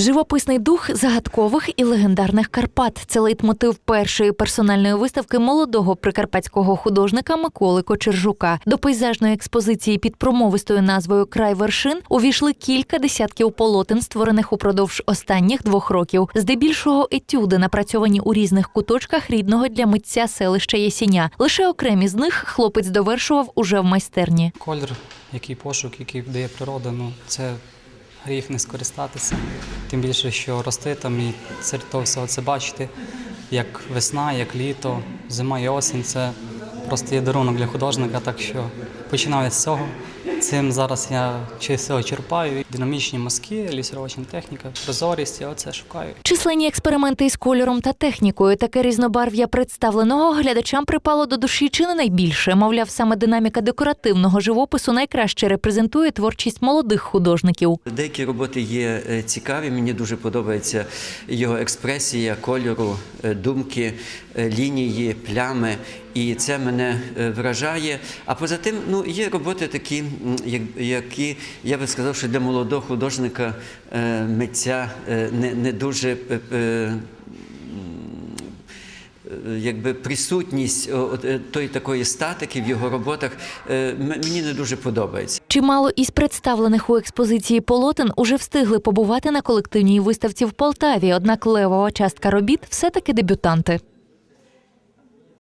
Живописний дух загадкових і легендарних Карпат це лейтмотив першої персональної виставки молодого прикарпатського художника Миколи Кочержука. До пейзажної експозиції під промовистою назвою Край вершин увійшли кілька десятків полотен, створених упродовж останніх двох років. Здебільшого етюди напрацьовані у різних куточках рідного для митця селища Ясіня. Лише окремі з них хлопець довершував уже в майстерні. Колір, який пошук, який дає природа, ну це гріх не скористатися. Тим більше, що рости там і серед того всього це бачити, як весна, як літо, зима і осінь це просто є дарунок для художника. Так що починаю з цього. Цим зараз я чи з черпаю. Динамічні мазки, лісіровочна техніка, прозорість, я оце шукаю. Численні експерименти із кольором та технікою. Таке різнобарв'я представленого глядачам припало до душі чи не найбільше. Мовляв, саме динаміка декоративного живопису найкраще репрезентує творчість молодих художників. Деякі роботи є е, цікаві. Мені дуже подобається його експресія кольору, е, думки, е, лінії, плями. І це мене вражає. А поза тим, ну є роботи такі, які я би сказав, що для молодого художника е, митця е, не, не дуже. е, Якби присутність тої такої статики в його роботах мені не дуже подобається. Чимало із представлених у експозиції полотен уже встигли побувати на колективній виставці в Полтаві. Однак левова частка робіт все таки дебютанти.